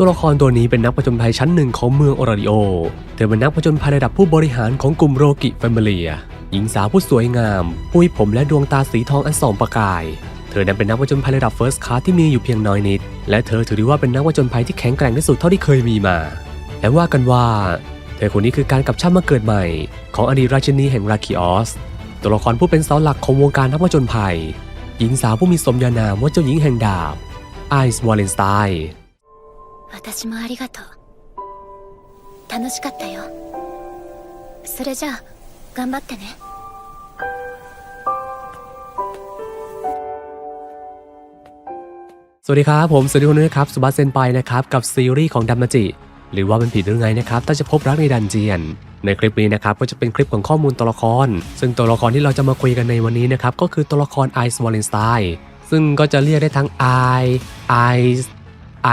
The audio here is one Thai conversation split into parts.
ตัวละครตัวนี้เป็นนักผจญภัยชั้นหนึ่งของเมืองโอราริโอ เธอเป็นนักผจญภัยระดับผู้บริหารของกลุ่มโรกิแฟมิเลีย หญิงสาวผู้สวยงาม ปุ้ยผมและดวงตาสีทองอันส่องประกาย เธอนั้นเป็นนักผจญภัยระดับเฟิร์สคลาสที่มีอยู่เพียงน้อยนิด และเธอถือได้ว่าเป็นนักผจญภัยที่แข็งแกร่งที่สุดเท่าที่เคยมีมา และว่ากันว่า เธอคนนี้คือการกลับชาติมาเกิดใหม่ ของอดีตราชินีแห่งราคิออส ตัวละครผู้เป็นเสาหลักของวงการนักผจญภัย หญิงสาวผู้มีสมญานามว่าเจ้าหญิงแห่งดาบไอซ์วอลเลนสไตน์ 私もありがとう楽しかったよそれじゃあ頑張ってね สวัสดีครับ ผมสวัสดีคนนึงนะครับสุบัสเซนไปนะครับ กับซีรีส์ของดัมมาจิ หรือว่าเป็นผิดหรือไงนะครับ ถ้าจะพบรักในดันเจียน ในคลิปนี้นะครับ ก็จะเป็นคลิปของข้อมูลตัวละคร ซึ่งตัวละครที่เราจะมาคุยกันในวันนี้นะครับ ก็คือตัวละครไอซ์วอลเลนสไตน์ซึ่งก็จะเรียกได้ทั้งไอไอซ์ไอ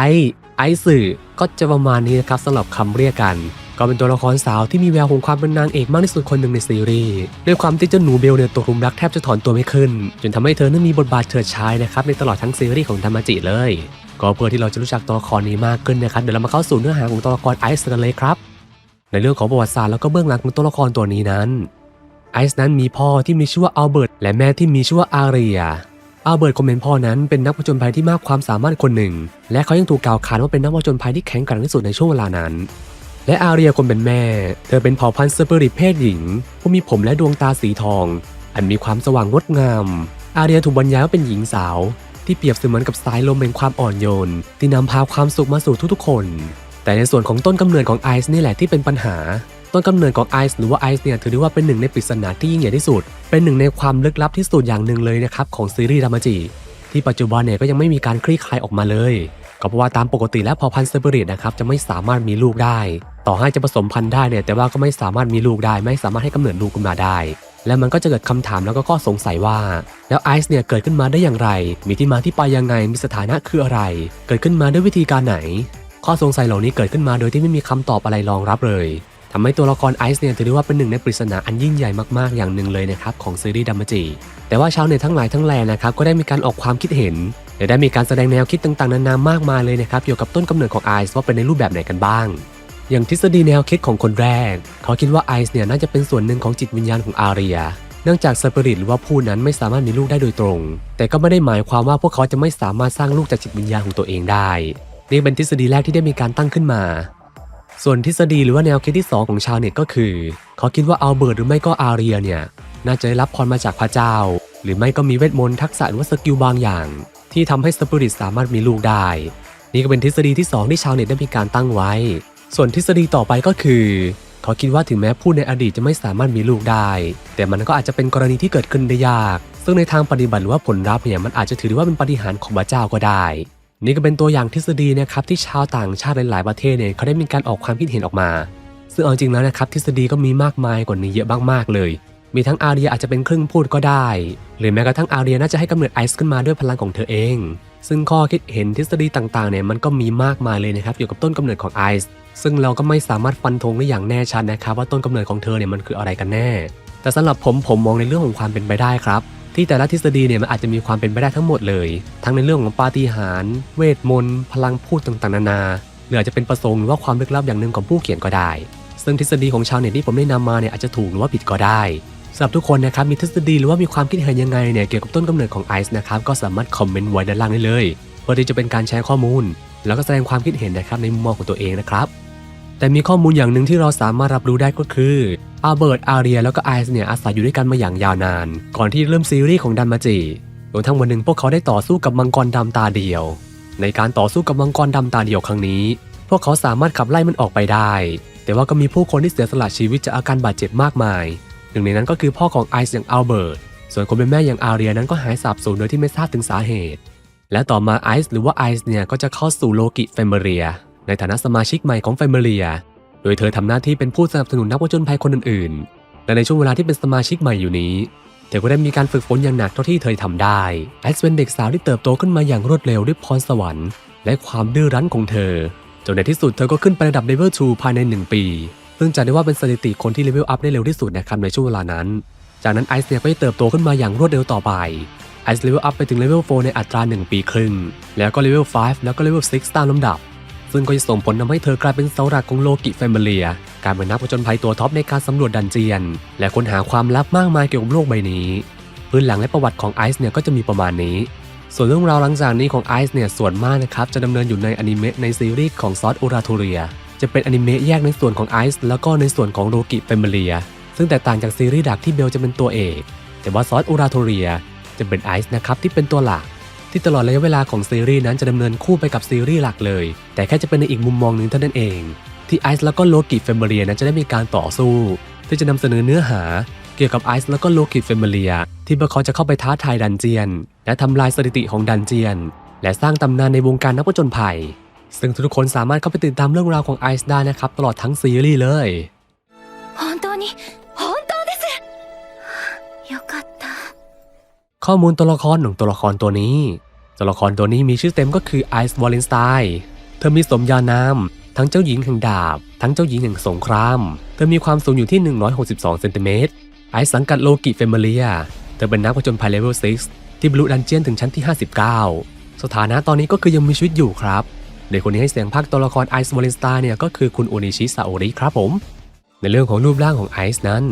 ไอสื่อก็จะประมาณนี้นะครับสำหรับคำเรียกกันก็เป็นตัวละครสาวที่มีแววของความเป็นนางเอกมากที่สุดคนหนึ่งในซีรีส์ด้วยความที่เจ้าหนูเบลเนี่ยตกหลุมรักแทบจะถอนตัวไม่ขึ้น จนทำให้เธอนั้นมีบทบาทเฉิดฉายนะครับในตลอดทั้งซีรีส์ของธรรมจิเลย ก็เพื่อที่เราจะรู้จักตัวละครนี้มากขึ้นนะครับเดี๋ยวเรามาเข้าสู่เนื้อหาของตัวละครไอซ์กันเลยครับ ในเรื่องของประวัติศาสตร์แล้วก็เบื้องหลังของตัวละครตัวนี้นั้นไอซ์นั้นมีพ่อที่มีชื่อว่าอัลเบิร์ตและแม่ที่มีชื่อว่าอาเรีย อัลเบิร์ตคนเป็นพ่อนั้นเป็นนักผจญภัยที่มากความสามารถคนหนึ่ง และเขายังถูกกล่าวขานว่าเป็นนักผจญภัยที่แข็งแกร่งที่สุดในช่วงเวลานั้น และอาเรียคนเป็นแม่ เธอเป็นเผ่าพันธุ์สเปริตเพศหญิง ผู้มีผมและดวงตาสีทอง อันมีความสว่างงดงาม อาเรียถูกบรรยายว่าเป็นหญิงสาว ที่เปรียบเสมือนกับสายลมแห่งความอ่อนโยน ที่นำพาความสุขมาสู่ทุกๆคน แต่ในส่วนของต้นกำเนิดของไอซ์นี่แหละที่เป็นปัญหา ต้นกำเนิดของไอซ์หรือว่าไอซ์เนี่ยถือได้ว่าเป็นหนึ่งในปริศนาที่ยิ่งใหญ่ที่สุด เป็นหนึ่งในความลึกลับที่สุดอย่างหนึ่งเลยนะครับของซีรีส์ดามาจิที่ปัจจุบันเนี่ยก็ยังไม่มีการคลี่คลายออกมาเลยก็เพราะว่าตามปกติแล้วพอพันธุ์เซเปอริตนะครับจะไม่สามารถมีลูกได้ ต่อให้จะผสมพันธุ์ได้เนี่ยแต่ว่าก็ไม่สามารถมีลูกได้ ไม่สามารถให้กำเนิดลูกขึ้นมาได้ และมันก็จะเกิดคำถามแล้วก็ข้อสงสัยว่า แล้วไอซ์เนี่ยเกิดขึ้นมาได้อย่างไร มีที่มาที่ไปยังไงมีสถานะคืออะไร เกิดขึ้นมาด้วยวิธีการไหน ข้อสงสัยเหล่านี้เกิดขึ้นมาโดยที่ไม่มีคำตอบอะไรรองรับเลย ทำให้ตัวละครไอซ์เนี่ยถือได้ว่าเป็นหนึ่งในปริศนาอันยิ่งใหญ่มากๆอย่างหนึ่งเลยนะครับของซีรีส์ดัมมจิแต่ว่าชาวเน็ตทั้งหลายทั้งแหล่นะครับก็ได้มีการออกความคิดเห็นและได้มีการแสดงแนวคิดต่างๆนานามากมายเลยนะครับเกี่ยวกับต้นกำเนิดของไอซ์ว่าเป็นในรูปแบบไหนกันบ้าง อย่างทฤษฎีแนวคิดของคนแรก เขาคิดว่าไอซ์เนี่ยน่าจะเป็นส่วนหนึ่งของจิตวิญญาณของอาเรียเนื่องจากสปิริตหรือว่าผู้นั้นไม่สามารถมีลูกได้โดยตรง แต่ก็ไม่ได้หมายความว่าพวกเขาจะไม่สามารถสร้างลูกจากจิตวิญญาณของตัวเองได้ นี่เป็นทฤษฎีแรกที่ได้มีการตั้งขึ้นมา ส่วนทฤษฎีหรือว่าแนวคิดที่ 2 ของชาวเน็ตก็คือ เขาคิดว่าอัลเบิร์ตหรือไม่ก็อาเรียเนี่ย น่าจะได้รับพรมาจากพระเจ้า หรือไม่ก็มีเวทมนต์ทักษะหรือว่าสกิลบางอย่าง ที่ทำให้สปิริตสามารถมีลูกได้ นี่ก็เป็นทฤษฎีที่ 2 ที่ชาวเน็ตได้มีการตั้งไว้ ส่วนทฤษฎีต่อไปก็คือ เขาคิดว่าถึงแม้ผู้ในอดีตจะไม่สามารถมีลูกได้ แต่มันก็อาจจะเป็นกรณีที่เกิดขึ้นได้ยาก ซึ่งในทางปฏิบัติหรือว่าผลลัพธ์เนี่ยมันอาจจะถือว่าเป็นปฏิหารของพระเจ้าก็ได้ นี่ก็เป็นตัวอย่างทฤษฎีนะครับที่ชาวต่างชาติหลายๆประเทศเนี่ยเขาได้มีการออกความคิดเห็นออกมา ซึ่งเอาจริงแล้วนะครับทฤษฎีก็มีมากมายกว่านี้เยอะมากๆเลย มีทั้งอาเรียอาจจะเป็นครึ่งพูดก็ได้ หรือแม้กระทั่งอาเรียน่าจะให้กำเนิดไอซ์ขึ้นมาด้วยพลังของเธอเอง ซึ่งข้อคิดเห็นทฤษฎีต่างๆเนี่ยมันก็มีมากมายเลยนะครับเกี่ยวกับต้นกำเนิดของไอซ์ซึ่งเราก็ไม่สามารถฟันธงได้อย่างแน่ชัดนะครับว่าต้นกำเนิดของเธอเนี่ยมันคืออะไรกันแน่ แต่สำหรับผมผมมองในเรื่องของความเป็นไปได้ครับ ที่แต่ละทฤษฎีเนี่ยมันอาจจะมีความเป็นไปได้ทั้งหมดเลย ทั้งในเรื่องของปาฏิหาริย์เวทมนต์พลังพูดต่างๆนานาหรืออาจจะเป็นประสงค์หรือว่าความลึกลับอย่างหนึ่งของผู้เขียนก็ได้ ซึ่งทฤษฎีของชาวเน็ตที่ผมได้นำมาเนี่ยอาจจะถูกหรือว่าผิดก็ได้สำหรับทุกคนนะครับมีทฤษฎีหรือว่ามีความคิดเห็นยังไงเนี่ยเกี่ยวกับต้นกำเนิดของไอซ์นะครับก็สามารถคอมเมนต์ไว้ด้านล่างได้เลยเพื่อที่จะเป็นการแชร์ข้อมูล แล้วก็แสดงความคิดเห็นนะครับในมุมมองของตัวเองนะครับแต่มีข้อมูลอย่างหนึ่งที่เราสามารถรับรู้ได้ก็คือ อาเบิร์ต อาเรีย แล้วก็ไอซ์เนี่ยอาศัยอยู่ด้วยกันมาอย่างยาวนาน ก่อนที่เริ่มซีรีส์ของดันมาจิจนทั้งวันหนึ่งพวกเขาได้ต่อสู้กับมังกรดำตาเดียว ในการต่อสู้กับมังกรดำตาเดียวครั้งนี้ พวกเขาสามารถขับไล่มันออกไปได้ แต่ว่าก็มีผู้คนที่เสียสละชีวิตจากอาการบาดเจ็บมากมาย หนึ่งในนั้นก็คือพ่อของไอซ์อย่างอัลเบิร์ต ส่วนคนเป็นแม่อย่างอาเรียนั้นก็หายสาบสูญโดยที่ไม่ทราบถึงสาเหตุ และต่อมาไอซ์หรือว่าไอซ์เนี่ยก็จะเข้าสู่โลกิแฟมิเลียในฐานะสมาชิกใหม่ของแฟมิเลีย โดยเธอทำหน้าที่เป็นผู้สนับสนุนนักผจญภัยคนอื่นๆ และในช่วงเวลาที่เป็นสมาชิกใหม่อยู่นี้ เธอก็ได้มีการฝึกฝนอย่างหนักเท่าที่เธอทำได้ไอซ์เป็นเด็กสาวที่เติบโตขึ้นมาอย่างรวดเร็วด้วยพรสวรรค์ และความดื้อรั้นของเธอ จนในที่สุดเธอก็ขึ้นไประดับเลเวล2ภายใน 1 ปี ซึ่งจะได้ว่าเป็นสถิติคนที่เลเวลอัพได้เร็วที่สุดนะครับในช่วงเวลานั้น จากนั้นไอซ์เนี่ยก็เติบโตขึ้นมาอย่างรวดเร็วต่อไปไอซ์เลเวลอัพไปถึงเลเวล4ในอัตรา 1 ปีครึ่ง แล้วก็เลเวล5แล้วก็เลเวล6ตามลำดับ ซึ่งก็จะส่งผลทำให้เธอกลายเป็นเสาหลักของโลกิแฟมิเลีย การเป็นนักผจญภัยตัวท็อปในการสำรวจดันเจียน และค้นหาความลับมากมายเกี่ยวกับโลกใบนี้ พื้นหลังและประวัติของไอซ์เนี่ยก็จะมีประมาณนี้ ส่วนเรื่องราวหลังจากนี้ของไอซ์เนี่ยส่วนมากนะครับจะดำเนินอยู่ในอนิเมะในซีรีส์ของซอสโอราโทเรีย จะเป็นอนิเมะแยกในส่วนของไอซ์แล้วก็ในส่วนของโลกิแฟมิเลีย ซึ่งแตกต่างจากซีรีส์ดักที่เบลจะเป็นตัวเอก แต่ว่าซอสโอราโทเรียจะเป็นไอซ์นะครับที่เป็นตัวหลัก ที่ตลอดระยะเวลาของซีรีส์นั้นจะดำเนินคู่ไปกับซีรีส์หลักเลย แต่แค่จะเป็นในอีกมุมมองหนึ่งเท่านั้นเอง ที่ไอซ์แล้วก็โลกิเฟมเบรียนั้นจะได้มีการต่อสู้ ที่จะนำเสนอเนื้อหาเกี่ยวกับไอซ์แล้วก็โลกิเฟมเบรียที่เบคเขาจะเข้าไปท้าทายดันเจียน และทำลายสถิติของดันเจียน และสร้างตำนานในวงการนักผจญภัย ซึ่งทุกคนสามารถเข้าไปติดตามเรื่องราวของไอซ์ได้นะครับตลอดทั้งซีรีส์เลยข้อมูลตัวละครของตัวละครตัวนี้ ตัวละครตัวนี้มีชื่อเต็มก็คือไอซ์วอลเลนสไตน์เธอมีสมญานามทั้งเจ้าหญิงแห่งดาบ ทั้งเจ้าหญิงแห่งสงคราม เธอมีความสูงอยู่ที่ 162 เซนติเมตร ไอซ์สังกัดโลกิเฟมิเลีย เธอเป็นนักผจญภัยเลเวล 6 ที่บรรลุดันเจียนถึงชั้นที่ 59 สถานะตอนนี้ก็คือยังมีชีวิตอยู่ครับเด็กคนนี้ให้เสียงพากตัวละครไอซ์วอลเลนสไตน์เนี่ยก็คือคุณโอนิชิซาโอริครับผม ในเรื่องของรูปร่างของไอซ์นั้น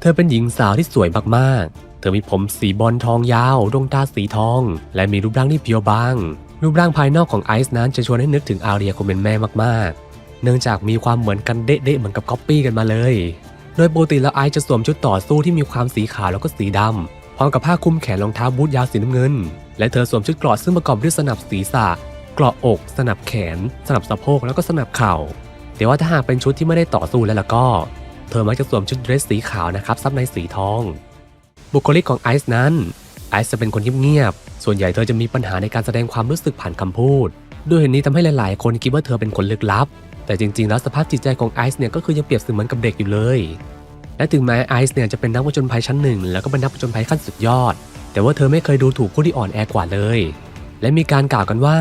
เธอเป็นหญิงสาวที่สวยมากๆ เธอมีผมสีบอลทองยาว ดวงตาสีทอง และมีรูปร่างที่เพียวบาง รูปร่างภายนอกของไอซ์นั้นจะชวนให้นึกถึงอาเรียคนเป็นแม่มากๆ เนื่องจากมีความเหมือนกันเด๊ะๆเหมือนกับก๊อปปี้กันมาเลย โดยปกติแล้วไอซ์จะสวมชุดต่อสู้ที่มีความสีขาวแล้วก็สีดำพร้อมกับผ้าคลุมแขนรองเท้าบูทยาวสีน้ำเงิน และเธอสวมชุดเกราะซึ่งประกอบด้วยสนับศีรษะเกราะอก สนับแขน สนับสะโพกแล้วก็สนับเข่าแต่ว่าถ้าหากเป็นชุดที่ไม่ได้ต่อสู้แล้วล่ะก็ เธอมักจะสวมชุดเดรสสีขาวนะครับซับในสีทอง บุคลิกของไอซ์นั้น ไอซ์จะเป็นคนเงียบๆ ส่วนใหญ่เธอจะมีปัญหาในการแสดงความรู้สึกผ่านคำพูด ด้วยเหตุนี้ทำให้หลายๆ คนคิดว่าเธอเป็นคนลึกลับ แต่จริงๆ แล้วสภาพจิตใจของไอซ์เนี่ยก็คือยังเปรียบเสมือนกับเด็กอยู่เลย และถึงแม้ไอซ์เนี่ยจะเป็นนักผจญภัยชั้นหนึ่งแล้วก็เป็นนักผจญภัยขั้นสุดยอด แต่ว่าเธอไม่เคยดูถูกผู้ที่อ่อนแอกว่าเลย และมีการกล่าวกันว่า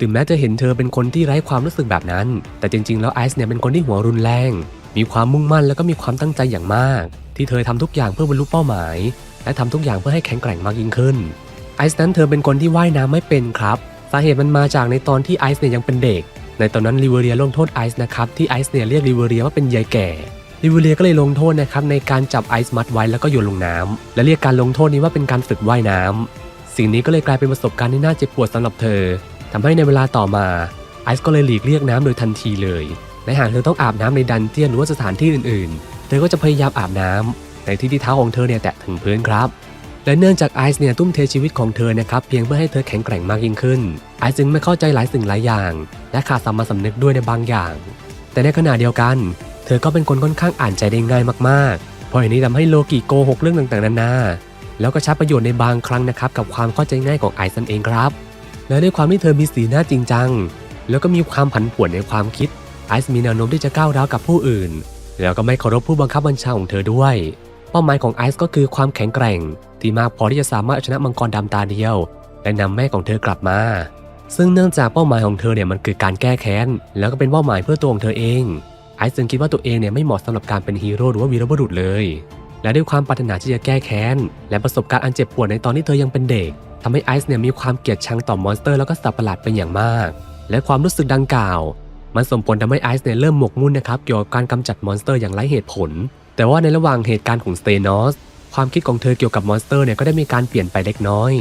ถึงแม้จะเห็นเธอเป็นคนที่ไร้ความรู้สึกแบบนั้น แต่จริงๆ แล้วไอซ์เนี่ยเป็นคนที่หัวรุนแรง มีความมุ่งมั่นแล้วก็มีความตั้งใจอย่างมาก ที่เธอทำทุกอย่างเพื่อบรรลุเป้าหมาย และทำทุกอย่างเพื่อให้แข็งแกร่งมากยิ่งขึ้น ไอซ์นั้นเธอเป็นคนที่ว่ายน้ำไม่เป็นครับ สาเหตุมันมาจากในตอนที่ไอซ์เนี่ยยังเป็นเด็ก ในตอนนั้นลิเวเรียลงโทษไอซ์นะครับที่ไอซ์เนี่ยเรียกลิเวเรียว่าเป็นยายแก่ลิเวเรียก็เลยลงโทษนะครับในการจับไอซ์มัดไว้แล้วก็โยนลงน้ำและเรียกการลงโทษนี้ว่าเป็นการฝึกว่ายน้ำสิ่งนี้ก็เลยกลายเป็นประสบการณ์ที่น่าเจ็บปวดสำหรับเธอทำให้ในเวลาต่อมาไอซ์ก็เลยหลีกเลี่ยงน้ำโดยทันทีเลยและหากเธอต้องอาบน้ำในดันเจียนหรือว่าสถานที่อื่นๆ อก็จะพยายามอาบน้ำในที่ที่เท้าของเธอเนี่ยแตะถึงพื้นครับ และเนื่องจากไอซ์เนี่ยทุ่มเทชีวิตของเธอนะครับเพียงเพื่อให้เธอแข็งแกร่งมากยิ่งขึ้น ไอซ์จึงไม่เข้าใจหลายสิ่งหลายอย่าง และขาดสามัญสำนึกด้วยในบางอย่าง แต่ในขณะเดียวกัน เธอก็เป็นคนค่อนข้างอ่านใจได้ง่ายมากๆ เพราะอย่างนี้ทำให้โลกิโกหกเรื่องต่างๆนานาแล้วก็ใช้ประโยชน์ในบางครั้งนะครับกับความเข้าใจง่ายของไอซ์นั่นเองครับ และด้วยความที่เธอมีสีหน้าจริงจัง แล้วก็มีความผันผวนในความคิดไอซ์มีแนวโน้มที่จะก้าวร้าวกับผู้อื่น แล้วก็ไม่เคารพผู้บังคับบัญชาของเธอด้วย เป้าหมายของไอซ์ก็คือความแข็งแกร่ง ที่มากพอที่จะสามารถชนะมังกรดำตาเดียว และนำแม่ของเธอกลับมา ซึ่งเนื่องจากเป้าหมายของเธอเนี่ยมันคือการแก้แค้น แล้วก็เป็นเป้าหมายเพื่อตัวของเธอเอง ไอซ์จึงคิดว่าตัวเองเนี่ยไม่เหมาะสำหรับการเป็นฮีโร่หรือว่าวีรบุรุษเลย และด้วยความปรารถนาที่จะแก้แค้น และประสบการณ์อันเจ็บปวดในตอนที่เธอยังเป็นเด็กทำให้ไอซ์เนี่ยมีความเกลียดชังต่อมอนสเตอร์แล้วก็สัตว์ประหลาดเป็นอย่างมาก และความรู้สึกดังกล่าว มันส่งผลทำให้ไอซ์เนี่ยเริ่มหมกมุ่นนะครับเกี่ยวกับการกำจัดมอนสเตอร์อย่างไร้เหตุผล แต่ว่าในระหว่างเหตุการณ์ของสเตนอสความคิดของเธอเกี่ยวกับมอนสเตอร์เนี่ยก็ได้มีการเปลี่ยนไปเล็กน้อย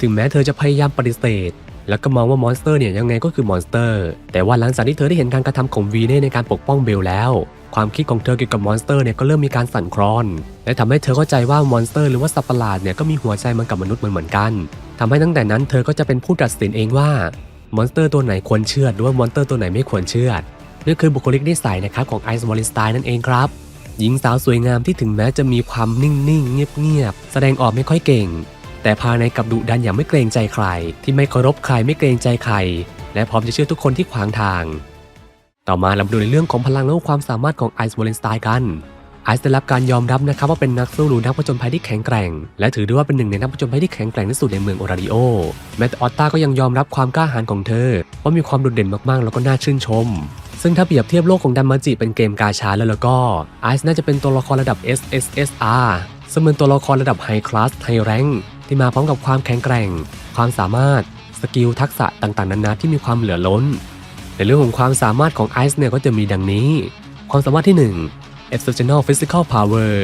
ถึงแม้เธอจะพยายามปฏิเสธ แล้วก็มองว่ามอนสเตอร์เนี่ยยังไงก็คือมอนสเตอร์ แต่ว่าหลังจากที่เธอได้เห็นการกระทำของวีเน่ในการปกป้องเบลแล้ว ความคิดของเธอเกี่ยวกับมอนสเตอร์เนี่ยก็เริ่มมีการสั่นคลอน และทำให้เธอเข้าใจว่ามอนสเตอร์หรือว่าสัตว์ประหลาดเนี่ยก็มีหัวใจเหมือนกับมนุษย์เหมือนกันทำให้ตั้งแต่นั้นเธอก็จะเป็นผู้ตัดสินเองว่า มอนสเตอร์ตัวไหนควรเชื่อดหรือว่ามอนสเตอร์ตัวไหนไม่ควรเชื่อดนี่คือบุคลิกนิสัยนะครับของไอซ์วอลลินสไตน์นั่นเองครับ หญิงสาวสวยงามที่ถึงแม้จะมีความนิ่งๆ เงียบๆ แสดงออกไม่ค่อยเก่ง แต่ภายในกับดุดันอย่างไม่เกรงใจใคร ที่ไม่เคารพใครไม่เกรงใจใคร และพร้อมจะเชื่อทุกคนที่ขวางทาง ต่อมาเรามาดูในเรื่องของพลังและความสามารถของไอซ์วอลเลนสไตน์กัน ไอซ์ได้รับการยอมรับนะครับว่าเป็นนักสู้หรือนักผจญภัยที่แข็งแกร่ง และถือได้ว่าเป็นหนึ่งในนักผจญภัยที่แข็งแกร่งที่สุดในเมืองโอราริโอแม้แต่ออตตาก็ยังยอมรับความกล้าหาญของเธอ ว่ามีความโดดเด่นมากๆ แล้วก็น่าชื่นชม ซึ่งถ้าเปรียบเทียบโลกของดันมาจิเป็นเกมกาชาแล้วแล้วก็ไอซ์น่าจะเป็นตัวละครระดับ SSSR ซึ่งเป็นตัวละครระดับไฮคลาสไฮแรงที่มาพร้อมกับความแข็งแกร่ง ความสามารถ สกิลทักษะต่างๆนานาที่มีความเหลือล้น ในเรื่องของความสามารถของไอซ์เนี่ยก็จะมีดังนี้ ความสามารถที่ 1 exceptional physical power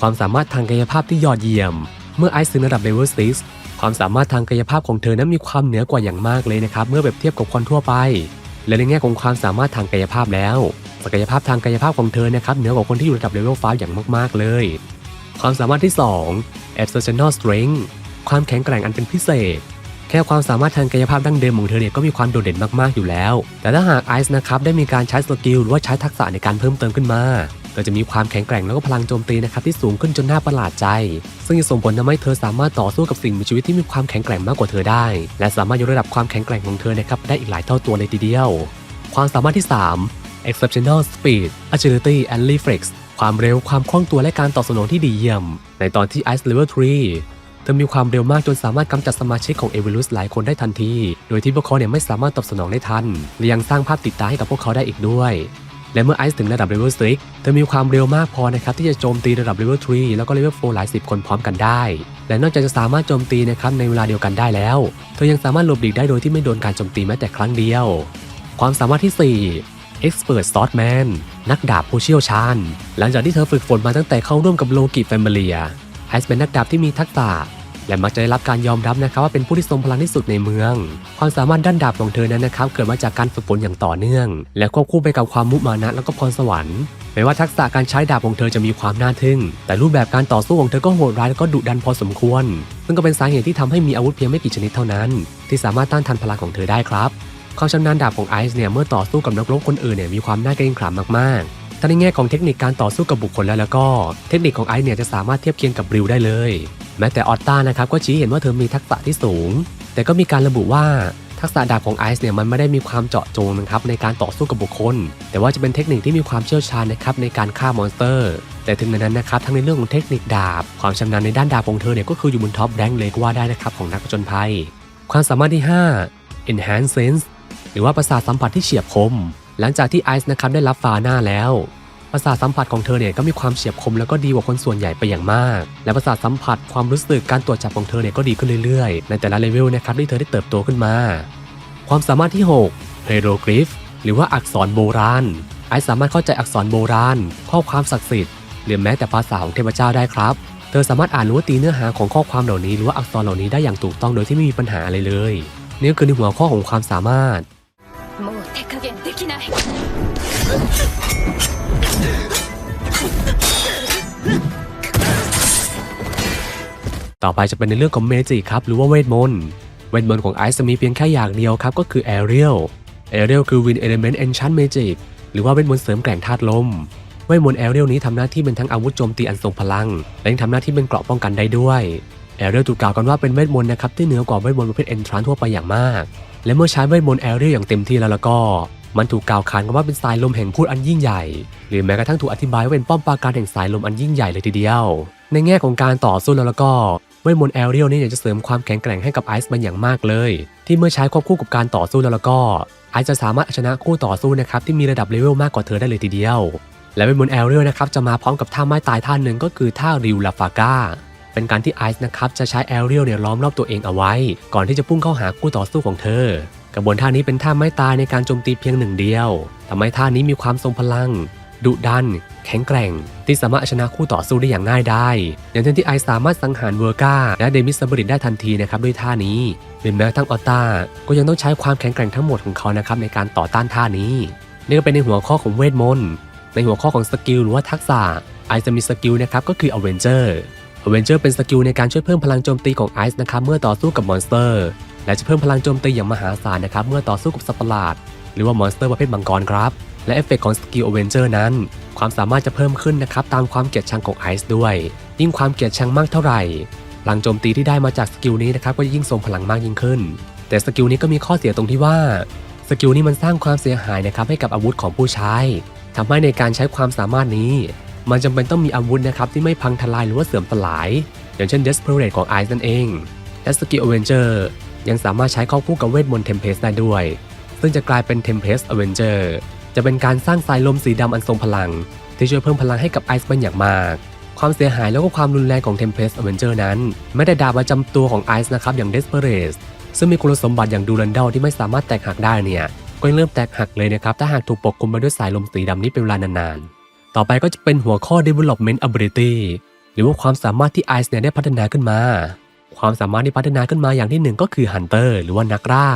ความสามารถทางกายภาพที่ยอดเยี่ยม เมื่อไอซ์ถึงระดับ level 6 ความสามารถทางกายภาพของเธอนั้นมีความเหนือกว่าอย่างมากเลยนะครับ เมื่อแบบเทียบกับคนทั่วไป และในแง่ของความสามารถทางกายภาพแล้ว ศักยภาพทางกายภาพของเธอนะครับเหนือกว่าคนที่อยู่ระดับ level 5อย่างมากๆเลย ความสามารถที่ 2 exceptional strength ความแข็งแกร่งอันเป็นพิเศษแค่ความสามารถทางกายภาพดั้งเดิมของเธอเนี่ยก็มีความโดดเด่นมากๆอยู่แล้ว แต่ถ้าหากไอซ์นะครับได้มีการใช้สกิลหรือว่าใช้ทักษะในการเพิ่มเติมขึ้นมา ก็จะมีความแข็งแกร่งแล้วก็พลังโจมตีนะครับที่สูงขึ้นจนน่าประหลาดใจ ซึ่งจะส่งผลทำให้เธอสามารถต่อสู้กับสิ่งมีชีวิตที่มีความแข็งแกร่งมากกว่าเธอได้ และสามารถยกระดับความแข็งแกร่งของเธอนะครับได้อีกหลายเท่าตัวเลยทีเดียว ความสามารถที่ 3 exceptional speed agility and reflex ความเร็วความคล่องตัวและการตอบสนองที่ดีเยี่ยม ในตอนที่ Ice Level 3 เธอมีความเร็วมากจนสามารถกำจัดสมาชิกของเอเวอรุสหลายคนได้ทันที โดยที่พวกเขาเนี่ยไม่สามารถตอบสนองได้ทัน และยังสร้างภาพติดตาให้กับพวกเขาได้อีกด้วย และเมื่อไอซ์ถึงระดับเลเวล6เธอมีความเร็วมากพอนะครับที่จะโจมตีระดับเลเวล3แล้วก็เลเวล4หลายสิบคนพร้อมกันได้ และนอกจากจะสามารถโจมตีนะครับในเวลาเดียวกันได้แล้ว เธอยังสามารถหลบหลีกได้โดยที่ไม่โดนการโจมตีแม้แต่ครั้งเดียว ความสามารถที่ 4 Expert Swordman นักดาบผู้เชี่ยวชาญ หลังจากที่เธอฝึกฝนมาตั้งแต่เข้าร่วมกับโลกิแฟมิเลียไอซ์เป็นนักดาบที่มีทักษะ และมักจะได้รับการยอมรับนะครับว่าเป็นผู้ที่ทรงพลังที่สุดในเมือง ความสามารถด้านดาบของเธอนั้นนะครับเกิดมาจากการฝึกฝนอย่างต่อเนื่อง และควบคู่ไปกับความมุมานะแล้วก็พรสวรรค์แม้ว่าทักษะการใช้ดาบของเธอจะมีความน่าทึ่ง แต่รูปแบบการต่อสู้ของเธอก็โหดร้ายแล้วก็ดุดันพอสมควร ซึ่งก็เป็นสาเหตุที่ทำให้มีอาวุธเพียงไม่กี่ชนิดเท่านั้น ที่สามารถต้านทานพลังของเธอได้ครับความชำนาญดาบของไอซ์เนี่ยเมื่อต่อสู้กับนักรบคนอื่นเนี่ยมีความน่าเกรงขามมากๆถ้าในแง่ของเทคนิคการต่อสู้กับบุคคลแล้วแล้วก็ เทคนิคของไอซ์เนี่ยจะสามารถเทียบเคียงกับริวได้เลย แม้แต่ออตตานะครับก็ชี้เห็นว่าเธอมีทักษะที่สูง แต่ก็มีการระบุว่าทักษะดาบของไอซ์เนี่ยมันไม่ได้มีความเจาะจงนะครับในการต่อสู้กับบุคคล แต่ว่าจะเป็นเทคนิคที่มีความเชี่ยวชาญนะครับในการฆ่ามอนสเตอร์ แต่ถึงนั้นนะครับทั้งในเรื่องของเทคนิคดาบ ความชำนาญในด้านดาบของเธอเนี่ยก็คืออยู่บนท็อปแรงเลยก็ว่าได้นะครับของนักผจญภัย ความสามารถที่ 5 enhance sense หรือว่าประสาทสัมผัสที่เฉียบคม หลังจากที่ไอซ์นะครับได้รับฟาหน้าแล้ว ประสาทสัมผัสของเธอเนี่ยก็มีความเฉียบคมแล้วก็ดีกว่าคนส่วนใหญ่ไปอย่างมาก และประสาทสัมผัสความรู้สึกการตรวจจับของเธอเนี่ยก็ดีขึ้นเรื่อยๆ ในแต่ละเลเวลนะครับที่เธอได้เติบโตขึ้นมา ความสามารถที่6 hieroglyph หรือว่าอักษรโบราณ ไอซ์สามารถเข้าใจอักษรโบราณ ข้อความศักดิ์สิทธิ์หรือแม้แต่ภาษาของเทพเจ้าได้ครับ เธอสามารถอ่านหรือว่าตีเนื้อหาของข้อความเหล่านี้หรือว่าอักษรเหล่านี้ได้อย่างถูกต้องโดยที่ไม่มีปัญหาอะไรเลยนี่คือในหัวข้อของความสามารถ ต่อไปจะเป็นในเรื่องของเมจิครับหรือว่าเวทมนต์เวทมนต์ของไอซ์จะมีเพียงแค่อย่างเดียวครับก็คือแอเรียลแอเรียลคือวินเอเลเมนต์เอนชันเมจิกหรือว่าเวทมนต์เสริมแกร่งธาตุลมเวทมนต์แอเรียลนี้ทำหน้าที่เป็นทั้งอาวุธโจมตีอันทรงพลัง และยังทำหน้าที่เป็นเกราะป้องกันได้ด้วยแอเรียลถูกกล่าวกันว่าเป็นเวทมนต์นะครับที่เหนือกว่าเวทมนต์ประเภทเอนทรานทั่วไปอย่างมาก และเมื่อใช้เวทมนต์แอเรียลอย่างเต็มที่แล้วแล้วก็ มันถูกกล่าวขานกันว่าเป็นสายลมแห่งพูดอันยิ่งใหญ่ หรือแม้กระทั่งถูกอธิบายว่าเป็นป้อมปราการแห่งสายลมอันยิ่งใหญ่เลยทีเดียว ในแง่ของการต่อสู้แล้วแล้วก็ วทมนต์แอเรียลนี่จะเสริมความแข็งแกร่งให้กับไอซ์มันอย่างมากเลย ที่เมื่อใช้ควบคู่กับการต่อสู้แล้วแล้วก็ไอซ์จะสามารถชนะคู่ต่อสู้นะครับที่มีระดับเลเวลมากกว่าเธอได้เลยทีเดียว และเวทมนต์แอเรียลนะครับจะมาพร้อมกับท่าไม้ตายท่าหนึ่งก็คือท่าริวลาฟาก้าเป็นการที่ไอซ์นะครับจะใช้แอเรียลเนี่ยล้อมรอบตัวเองเอาไว้ ก่อนที่จะพุ่งเข้าหาคู่ต่อสู้ของเธอ กระบวนท่านี้เป็นท่าไม้ตายในการโจมตีเพียงหนึ่งเดียวทำให้ท่านี้มีความทรงพลัง ดุดัน แข็งแกร่ง ที่สามารถชนะคู่ต่อสู้ได้อย่างง่ายได้ อย่างเช่นที่ไอสามารถสังหารเวอร์กาและเดมิสซับบริตได้ทันทีนะครับด้วยท่านี้หรือแม้กระทั่งออตตาก็ยังต้องใช้ความแข็งแกร่งทั้งหมดของเขานะครับในการต่อต้านท่านี้ นี่ก็เป็นในหัวข้อของเวทมนต์ในหัวข้อของสกิลหรือว่าทักษะไอซ์จะมีสกิลนะครับก็คืออเวนเจอร์อเวนเจอร์เป็นสกิลในการช่วยเพิ่มพลังโจมตีของไอซ์นะครับเมื่อต่อสู้กับมอนสเตอร์ และจะเพิ่มพลังโจมตีอย่างมหาศาลนะครับเมื่อต่อสู้กับสัตว์ประหลาด หรือว่ามอนสเตอร์ประเภทมังกรครับ และเอฟเฟกต์ของสกิลอเวนเจอร์นั้น ความสามารถจะเพิ่มขึ้นนะครับตามความเกลียดชังของไอซ์ด้วย ยิ่งความเกลียดชังมากเท่าไหร่พลังโจมตีที่ได้มาจากสกิลนี้นะครับก็จะยิ่งทรงพลังมากยิ่งขึ้น แต่สกิลนี้ก็มีข้อเสียตรงที่ว่าสกิลนี้มันสร้างความเสียหายนะครับให้กับอาวุธของผู้ใช้ทำให้ในการใช้ความสามารถนี้ มันจำเป็นต้องมีอาวุธนะครับที่ไม่พังทลายหรือว่าเสื่อมสลาย อย่างเช่น Desperate ของ Ice นั่นเองและสกิล Avenger ยังสามารถใช้เข้าคู่กับเวทมนต์ Tempest ได้ด้วย ซึ่งจะกลายเป็น Tempest Avenger จะเป็นการสร้างสายลมสีดำอันทรงพลัง ที่ช่วยเพิ่มพลังให้กับไอซ์เป็นอย่างมาก ความเสียหายแล้วก็ความรุนแรงของ Tempest Avenger นั้นไม่ได้ดาบประจำตัวของไอซ์นะครับอย่าง Desperate ซึ่งมีคุณสมบัติอย่างดูรันเดลที่ไม่สามารถแตกหักได้เนี่ยก็ยังเริ่มแตกหักเลยนะครับ ถ้าหากถูกปกคลุมไปด้วยสายลมสีดำนี้เป็นเวลานานๆ ต่อไปก็จะเป็นหัวข้อ development ability หรือว่าความสามารถที่ไอซ์เนี่ยได้พัฒนาขึ้นมา ความสามารถที่พัฒนาขึ้นมาอย่างที่หนึ่งก็คือ Hunter หรือว่านักล่า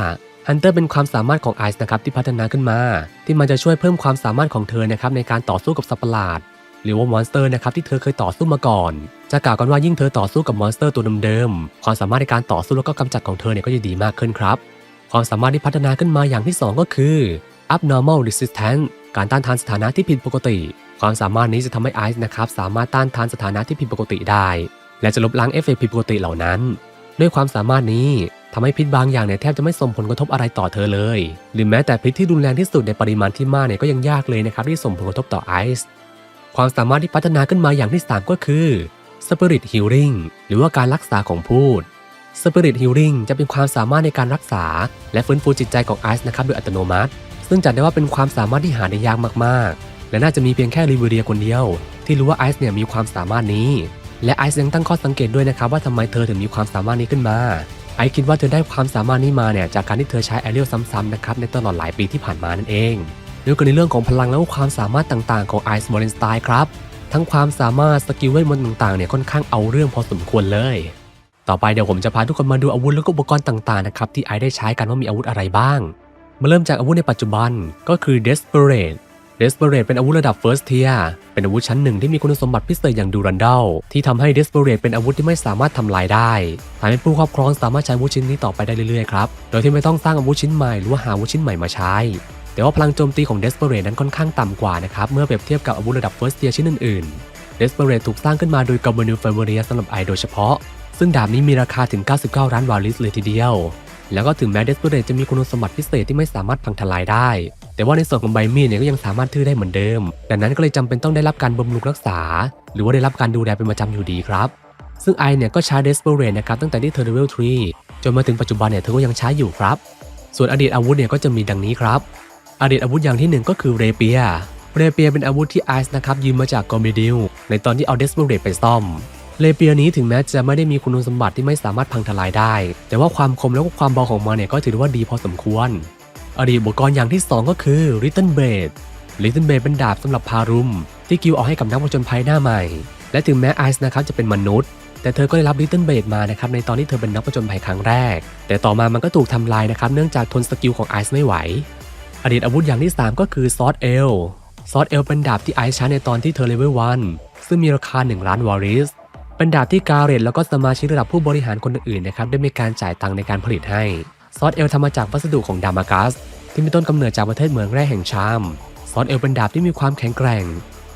Hunter เป็นความสามารถของไอซ์นะครับที่พัฒนาขึ้นมา ที่มันจะช่วยเพิ่มความสามารถของเธอนะครับในการต่อสู้กับสัตว์ประหลาด หรือว่ามอนสเตอร์นะครับที่เธอเคยต่อสู้มาก่อน จะกล่าวกันว่ายิ่งเธอต่อสู้กับมอนสเตอร์ตัวเดิมๆความสามารถในการต่อสู้แล้วก็กำจัดของเธอเนี่ยก็จะดีมากขึ้นครับ ความสามารถที่พัฒนาขึ้นมาอย่างที่สองก็คือ abnormal resistance การต้านทานสถานะที่ผิดปกติ ความสามารถนี้จะทำให้ไอซ์นะครับสามารถต้านทานสถานะที่ผิดปกติได้ และจะลบล้างเอฟเฟกต์ผิดปกติเหล่านั้น ด้วยความสามารถนี้ ทำให้พิษบางอย่างเนี่ยแทบจะไม่ส่งผลกระทบอะไรต่อเธอเลย หรือแม้แต่พิษที่รุนแรงที่สุดในปริมาณที่มากเนี่ยก็ยังยากเลยนะครับที่ส่งผลกระทบต่อไอซ์ความสามารถที่พัฒนาขึ้นมาอย่างที่ 3 ก็คือ Spirit Healing หรือว่าการรักษาของพูด Spirit Healing จะเป็นความสามารถในการรักษา และฟื้นฟูจิตใจของไอซ์นะครับโดยอัตโนมัติ ซึ่งจัดได้ว่าเป็นความสามารถที่หาได้ยากมากๆ และน่าจะมีเพียงแค่ริเวเรียคนเดียว ที่รู้ว่าไอซ์เนี่ยมีความสามารถนี้ และไอซ์ยังตั้งข้อสังเกตด้วยนะครับว่าทำไมเธอถึงมีความสามารถนี้ขึ้นมา ไอคิดว่าเธอได้ความสามารถนี้มาเนี่ยจากการที่เธอใช้แอเรียลซ้ำๆนะครับในตลอดหลายปีที่ผ่านมานั่นเองเรื่องกันในเรื่องของพลังและความสามารถต่างๆของไอซ์บอลนสไตล์ครับทั้งความสามารถสกิลเวทมนต์ต่างๆเนี่ยค่อนข้างเอาเรื่องพอสมควรเลย ต่อไปเดี๋ยวผมจะพาทุกคนมาดูอาวุธและอุปกรณ์ต่างๆนะครับที่ไอซ์ได้ใช้กันว่ามีอาวุธอะไรบ้าง มาเริ่มจากอาวุธในปัจจุบันก็คือ Desperate Desperate เป็นอาวุธระดับ First Tier เป็นอาวุธชั้นหนึ่งที่มีคุณสมบัติพิเศษอย่างดูรันดัลที่ทำให้ Desperate เป็นอาวุธที่ไม่สามารถทำลายได้ทำให้ผู้ครอบครองสามารถใช้อาวุธชิ้นนี้ต่อไปได้เรื่อยๆครับ โดยที่ไม่ต้องสร้างอาวุธชิ้นใหม่หรือว่าหาอาวุธชิ้นใหม่มาใช้ แต่ว่าพลังโจมตีของ Desperate นั้นค่อนข้างต่ำกว่านะครับเมื่อเปรียบเทียบกับอาวุธระดับ First Tier ชิ้นอื่นๆ Desperate ถูกสร้างขึ้นมาโดย g a b r i e l f a v o r i a สำหรับไอโดยเฉพาะ ซึ่งดาบนี้มีราคาถึง 99ล้านวาลิสเลยทีเดียว แล้วก็ถึงแม้ Desperate จะมีคุณสมบัติพิเศษที่ไม่สามารถพังทลายได้ แต่ว่าในส่วนของใบมีดเนี่ยก็ยังสามารถทื่อได้เหมือนเดิม ดังนั้นก็เลยจำเป็นต้องได้รับการบำรุงรักษา หรือว่าได้รับการดูแลเป็นประจำอยู่ดีครับ ซึ่งไอเนี่ยก็ใช้ Desperate นะครับตั้งแต่ที่เธอเลเวล3จนมาถึงปัจจุบันเนี่ยเธอก็ยังใช้อยู่ครับ ส่วนอดีตอาวุธเนี่ยก็จะมีดังนี้ครับ อดีตอาวุธอย่างที่หนึ่งก็คือเรเปียเรเปียเป็นอาวุธที่ไอซ์นะครับยืมมาจากกอมิดิลในตอนที่เอาเดสเบรไปซ่อมเรเปียนี้ถึงแม้จะไม่ได้มีคุณสมบัติที่ไม่สามารถพังทลายได้ แต่ว่าความคมแล้วก็ความเบาของมันเนี่ยก็ถือว่าดีพอสมควร อดีตอุปกรณ์อย่างที่ 2 ก็คือ Little Blade Little Blade เป็นดาบสำหรับพารุม ที่กิวเอาให้กับนักผจญภัยหน้าใหม่ และถึงแม้ไอซ์นะครับจะเป็นมนุษย์ แต่เธอก็ได้รับ Little Blade มานะครับในตอนที่เธอเป็นนักผจญภัยครั้งแรก แต่ต่อมามันก็ถูกทำลายนะครับเนื่องจากทนสกิลของไอซ์ไม่ไหว อดีตอาวุธอย่างที่ 3 ก็คือซอสเอลซอสเอลเป็นดาบที่ไอซ์ใช้ในตอนที่เธอเลเวล1ซึ่งมีราคา 1 ล้านวาริสเป็นดาบที่กาเรตแล้วก็สมาชิกระดับผู้บริหารคนอื่นๆนะครับได้มีการจ่ายตังค์ในการผลิตให้ ซอสเอลทำมาจากวัสดุของดามากัสที่มีต้นกำเนิดจากประเทศเมืองแร่แห่งชาม ซอสเอลเป็นดาบที่มีความแข็งแกร่ง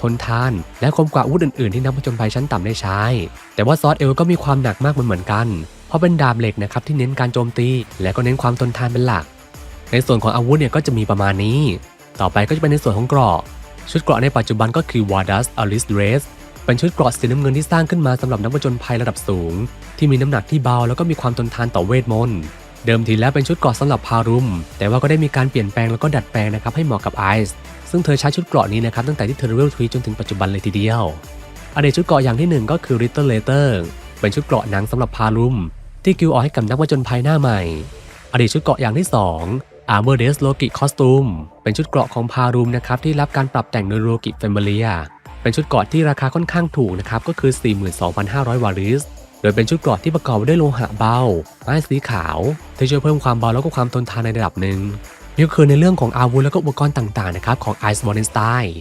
ทนทาน และคมกว่าอาวุธอื่นๆ ที่นักผจญภัยชั้นต่ำได้ใช้ แต่ว่าซอสเอลก็มีความหนักมากเหมือนกัน เพราะเป็นดาบเหล็กนะครับที่เน้นการโจมตี และก็เน้นความทนทานเป็นหลัก ในส่วนของอาวุธเนี่ยก็จะมีประมาณนี้ ต่อไปก็จะเป็นในส่วนของเกราะ ชุดเกราะในปัจจุบันก็คือ Wardas Alice Dress เป็นชุดเกราะสีน้ำเงินที่สร้างขึ้นมาสำหรับนักผจญภัยระดับสูง ที่มีน้ำหนักที่เบาแล้วก็มีความทนทานต่อเวทมนต์ เดิมทีแล้วเป็นชุดเกราะสำหรับพารุม แต่ว่าก็ได้มีการเปลี่ยนแปลงแล้วก็ดัดแปลงนะครับให้เหมาะกับไอซ์ซึ่งเธอใช้ชุดเกราะนี้นะครับตั้งแต่ที่เธอเลเวล3จนถึงปัจจุบันเลยทีเดียวอดีตชุดเกราะอย่างที่หนึ่งก็คือ Little Later เป็นชุดเกราะหนังสำหรับพารุม ที่กิวออกให้กับนักผจญภัยหน้าใหม่ อดีตชุดเกราะอย่างที่ 2 Armor d e s Loki Costume เป็นชุดเกราะของพารุมนะครับที่รับการปรับแต่งโดย Loki Familia เป็นชุดเกราะที่ราคาค่อนข้างถูกนะครับก็คือ 42,500 วาริส โดยเป็นชุดเกราะที่ประกอบด้วยโลหะเบาไม้สีขาวที่ช่วยเพิ่มความเบาแล้วก็ความทนทานในระดับหนึ่งนี่คือในเรื่องของอาวุธและก็อุปกรณ์ต่างๆนะครับของไอซ์บอลเลนสไตน์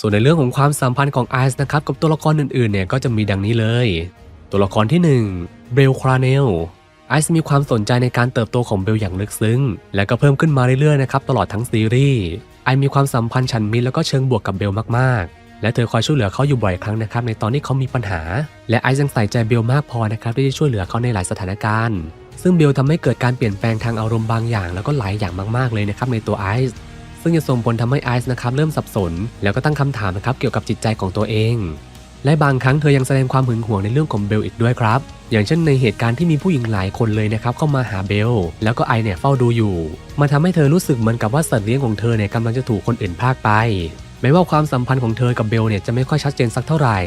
ส่วนในเรื่องของความสัมพันธ์ของไอซ์นะครับกับตัวละครอื่นๆเนี่ยก็จะมีดังนี้เลย ตัวละครที่1เบลคราเนล ไอซ์มีความสนใจในการเติบโตของเบลอย่างลึกซึ้ง และก็เพิ่มขึ้นมาเรื่อยๆนะครับตลอดทั้งซีรีส์ไอมีความสัมพันธ์ฉันมิตรแล้วก็เชิงบวกกับเบลมากๆ และเธอคอยช่วยเหลือเขาอยู่บ่อยครั้งนะครับในตอนที่เขามีปัญหา และไอซ์ยังใส่ใจเบลมากพอนะครับที่จะช่วยเหลือเขาในหลายสถานการณ์ซึ่งเบลทำให้เกิดการเปลี่ยนแปลงทางอารมณ์บางอย่างแล้วก็หลายอย่างมากๆเลยนะครับในตัวไอซ์ซึ่งจะส่งผลทำให้ไอซ์นะครับเริ่มสับสน แล้วก็ตั้งคำถามนะครับเกี่ยวกับจิตใจของตัวเอง และบางครั้งเธอยังแสดงความหึงหวงในเรื่องของเบลอีกด้วยครับ อย่างเช่นในเหตุการณ์ที่มีผู้หญิงหลายคนเลยนะครับเข้ามาหาเบล แล้วก็ไอเนี่ยเฝ้าดูอยู่ มันทำให้เธอรู้สึกเหมือนกับว่าสัตว์เลี้ยงของเธอเนี่ยกำลังจะถูกคนอื่นพากไป แม้ว่าความสัมพันธ์ของเธอกับเบลเนี่ยจะไม่ค่อยชัดเจนสักเท่าไหร่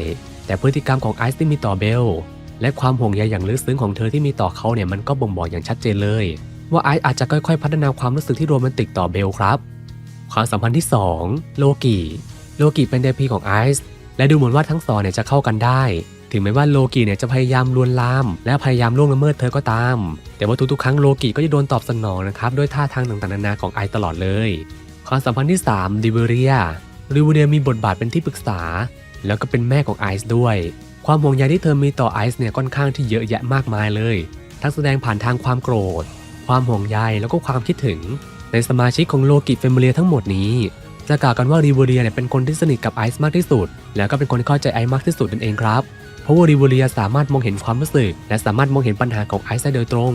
แต่พฤติกรรมของไอซ์ที่มีต่อเบลและความห่วงใยอย่างลึกซึ้งของเธอที่มีต่อเขาเนี่ยมันก็บ่งบอกอย่างชัดเจนเลย ว่าไอซ์อาจจะค่อยๆ พัฒนาความรู้สึกที่โรแมนติกต่อเบลครับ ความสัมพันธ์ที่ 2 โลกิโลกิเป็นเดพีของไอซ์ และดูเหมือนว่าทั้งสองเนี่ยจะเข้ากันได้ ถึงแม้ว่าโลกิเนี่ยจะพยายามลวนลาม และพยายามล่วงละเมิดเธอก็ตาม แต่ว่าทุกๆครั้งโลกิก็จะโดนตอบสนองนะครับด้วยท่าทางต่างๆนานาของไอซ์ตลอดเลยความสัมพันธ์ที่ 3ดิเวเรียดิเวเรียมีบทบาทเป็นที่ปรึกษา แล้วก็เป็นแม่ของไอซ์ด้วย ความห่วงใยที่เธอมีต่อไอซ์เนี่ยค่อนข้างที่เยอะแยะมากมายเลย ทั้งแสดงผ่านทางความโกรธ ความห่วงใยแล้วก็ความคิดถึง ในสมาชิกของโลกิเฟมิเลียทั้งหมดนี้ จะกล่าวกันว่าริเวเรียเนี่ยเป็นคนที่สนิทกับไอซ์มากที่สุด แล้วก็เป็นคนที่เข้าใจไอซ์มากที่สุดนั่นเองครับ เพราะว่าริเวเรียสามารถมองเห็นความรู้สึก และสามารถมองเห็นปัญหาของไอซ์ได้โดยตรง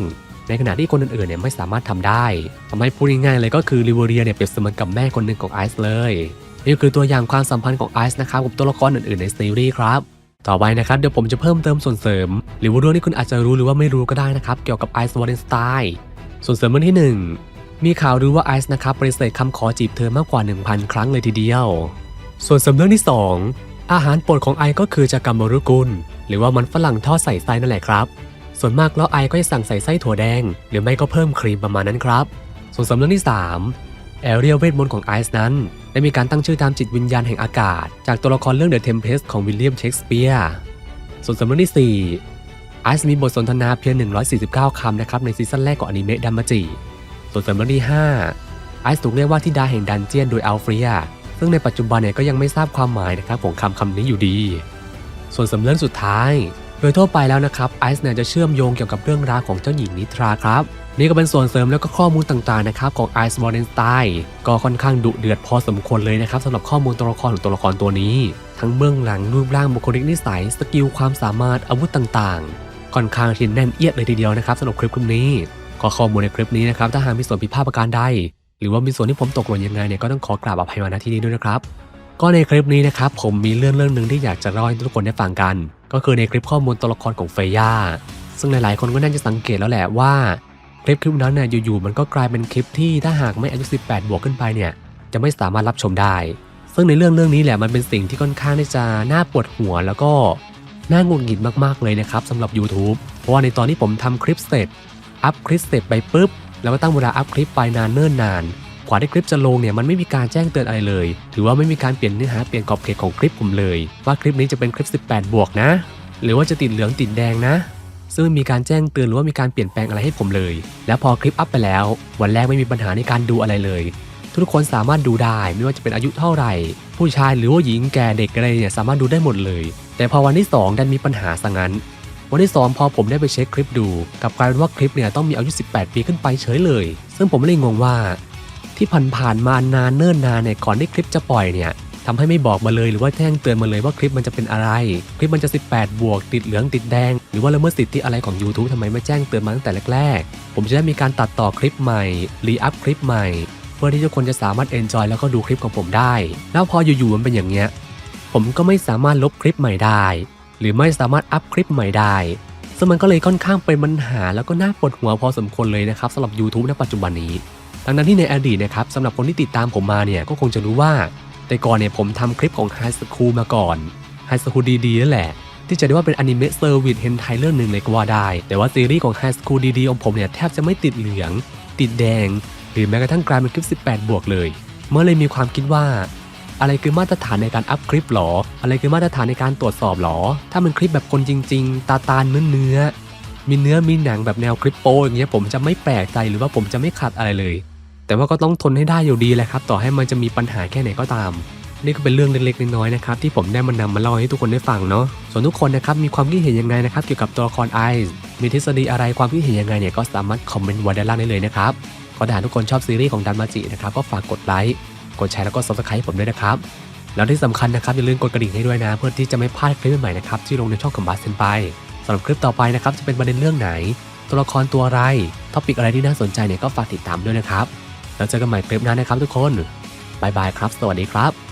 ในขณะที่คนอื่นๆเนี่ยไม่สามารถทำได้ทำให้พูดง่ายๆเลยก็คือริเวเรียเนี่ยเปรียบเสมือนกับแม่คนหนึ่งของไอซ์เลยนี่คือตัวอย่างความสัมพันธ์ของไอซ์นะครับกับตัวละครอื่นๆในซีรีส์ครับต่อไปนะครับเดี๋ยวผมจะเพิ่มเติมส่วนเสริม หรือว่าเรื่องที่คุณอาจจะรู้หรือว่าไม่รู้ก็ได้นะครับเกี่ยวกับไอซ์วอร์เรนสไตน์ส่วนเสริมเรื่องที่ 1 มีข่าวรู้ว่าไอซ์นะครับปฏิเสธคำขอจีบเธอมากกว่า 1,000 ครั้งเลยทีเดียว ส่วนสริมเรื่องที่ 2 อาหารโปรดของไอซ์ก็คือจากัมมรุกุล หรือว่ามันฝรั่งทอดใส่ไส้นั่นแหละครับ ส่วนมากแล้วไอซ์ก็จะสั่งใส่ไส้ถั่วแดง หรือไม่ก็เพิ่มครีมประมาณนั้นครับ ส่วนสริมเรื่องที่ 3 แอเรียลเวทมนต์ของไอซ์นั้น ได้มีการตั้งชื่อตามจิตวิญญาณแห่งอากาศ จากตัวละครเรื่อง The Tempest ของวิลเลียมเชกสเปียร์ส่วนสำเรื่องที่4ไอซ์มีบทสนทนาเพียง 149 คำนะครับในซีซั่นแรกของอนิเมะดัมมาจิ ส่วนสำเรื่องที่5ไอซ์ถูกเรียกว่าที่ดาแห่งดันเจียนโดยอัลเฟรีย ซึ่งในปัจจุบันเนี่ยก็ยังไม่ทราบความหมายนะครับของคำคำนี้อยู่ดี ส่วนสำเรื่องสุดท้าย โดยทั่วไปแล้วนะครับไอซ์เนี่ยจะเชื่อมโยงเกี่ยวกับเรื่องราวของเจ้าหญิงนิทราครับนี่ก็เป็นส่วนเสริมแล้วก็ข้อมูลต่างๆนะครับของไอซ์วอร์เรนสไตน์ก็ค่อนข้างดุเดือดพอสมควรเลยนะครับสำหรับข้อมูลตัวละครของตัวละครตัวนี้ ทั้งเบื้องหลังรูปร่างบุคลิกนิสัย สกิลความสามารถอาวุธต่างๆ ค่อนข้างที่แน่นเอียดเลยทีเดียวนะครับสำหรับคลิปคลิปนี้ ก็ข้อมูลในคลิปนี้นะครับถ้าหากมีส่วนผิดพลาดประการใด หรือว่ามีส่วนที่ผมตกหล่นยังไงเนี่ยก็ต้องขอกราบอภัยมาณที่นี้ด้วยนะครับก็ในคลิปนี้นะครับผมมีเรื่องเรื่องหนึ่งที่อยากจะเล่าให้ทุกคนได้ฟังกัน ก็คือในคลิปข้อมูลตัวละครของเฟย่าซึ่งหลายๆคนก็น่าจะสังเกตแล้วแหละว่าคลิปคลิปนั้นเนี่ยอยู่ๆมันก็กลายเป็นคลิปที่ถ้าหากไม่อายุ 18 บวกขึ้นไปเนี่ยจะไม่สามารถรับชมได้ ซึ่งในเรื่องเรื่องนี้แหละมันเป็นสิ่งที่ค่อนข้างที่จะน่าปวดหัว แล้วก็น่างุดหงิดมากๆเลยนะครับสำหรับ YouTube เพราะว่าในตอนที่ผมทำคลิปเสร็จ อัพคลิปเสร็จไปปุ๊บ แล้วก็ตั้งเวลาอัพคลิปไปนานเนิ่นนานกว่าที่คลิปจะลงเนี่ยมันไม่มีการแจ้งเตือนอะไรเลย ถือว่าไม่มีการเปลี่ยนเนื้อหาเปลี่ยนขอบเขตของคลิปผมเลย ว่าคลิปนี้จะเป็นคลิป 18 บวกนะ หรือว่าจะติดเหลืองติดแดงนะ ซึ่งไม่มีการแจ้งเตือนหรือว่ามีการเปลี่ยนแปลงอะไรให้ผมเลย แล้วพอคลิปอัพไปแล้ว วันแรกไม่มีปัญหาในการดูอะไรเลย ทุกคนสามารถดูได้ไม่ว่าจะเป็นอายุเท่าไหร่ ผู้ชายหรือว่าหญิงแก่เด็กอะไรเนี่ยสามารถดูได้หมดเลย แต่พอวันที่2ดันมีปัญหาซะงั้น วันที่ 2 พอผมได้ไปเช็คคลิปดูกับกลายเป็นว่าคลิปเนี่ยต้องมีอายุ 18 ปีขึ้นไปเฉยเลย ซึ่งผมเลยงงว่า ที่ผ่านๆมานานเนิ่นนานเนี่ยก่อนที่คลิปจะปล่อยเนี่ยทำให้ไม่บอกมาเลยหรือว่าแจ้งเตือนมาเลยว่าคลิปมันจะเป็นอะไร คลิปมันจะ 18 บวก ติดเหลืองติดแดง หรือว่าละเมิดสิทธิอะไรของ YouTube ทำไมไม่แจ้งเตือนมาตั้งแต่แรกๆ ผมจะได้มีการตัดต่อคลิปใหม่รีอัพคลิปใหม่ เพื่อที่ทุกคนจะสามารถเอนจอยแล้วก็ดูคลิปของผมได้ แล้วพออยู่ๆมันเป็นอย่างเงี้ยผมก็ไม่สามารถลบคลิปใหม่ได้ หรือไม่สามารถอัพคลิปใหม่ได้ซึ่งมันก็เลยค่อนข้างเป็นปัญหาแล้วก็น่าปวดหัวพอสมควรเลยนะครับสำหรับ YouTube ณปัจจุบันนี้ดังนั้นที่ในอดีตนะครับสำหรับคนที่ติดตามผมมาเนี่ยก็คงจะรู้ว่า แต่ก่อนเนี่ยผมทำคลิปของ High School มาก่อน High School ดีๆนั่นแหละ ที่จะได้ว่าเป็นอนิเมะเซอร์วิสเฮนไทเรื่องหนึ่งเลยก็ว่าได้ แต่ว่าซีรีส์ของ High School ดีๆของผมเนี่ยแทบจะไม่ติดเหลือง ติดแดง หรือแม้กระทั่งกลายเป็นคลิป 18 บวกเลย เมื่อเลยมีความคิดว่า อะไรคือมาตรฐานในการอัพคลิปหรอ อะไรคือมาตรฐานในการตรวจสอบหรอ ถ้ามันคลิปแบบคนจริง ๆ ตาตาเนื้อเนื้อมีเนื้อมีหนังแบบแนวคลิปโปอย่างเงี้ยผมจะไม่แปลกใจหรือว่าผมจะไม่ขัดอะไรเลย แต่ว่าก็ต้องทนให้ได้อยู่ดีแหละครับ ต่อให้มันจะมีปัญหาแค่ไหนก็ตาม นี่ก็เป็นเรื่องเล็กๆน้อยๆนะครับที่ผมได้มานำมาเล่าให้ทุกคนได้ฟังเนาะส่วนทุกคนนะครับมีความคิดเห็นยังไงนะครับเกี่ยวกับตัวละครไอซ์มีทฤษฎีอะไรความคิดเห็นยังไงเนี่ยก็สามารถคอมเมนต์ไว้ด้านล่างได้เลยนะครับก็ถ้าทุกคนชอบซีรีส์ของดันมาจินะครับก็ฝากกดไลค์ กดแชร์แล้วก็ subscribe ผมด้วยนะครับ แล้วที่สำคัญนะครับอย่าลืมกดกระดิ่งให้ด้วยนะ เพื่อที่จะไม่พลาดคลิปใหม่ๆนะครับที่ลงในช่องของบาสเซนไปสำหรับคลิปต่อไปนะครับจะเป็นประเด็นเรื่องไหน ตัวละครตัวอะไรท็อปิกอะไรที่น่าสนใจเนี่ยก็ฝากติดตามด้วยนะครับ แล้วเจอกันใหม่คลิปหน้านะครับทุกคนบายบายครับ สวัสดีครับ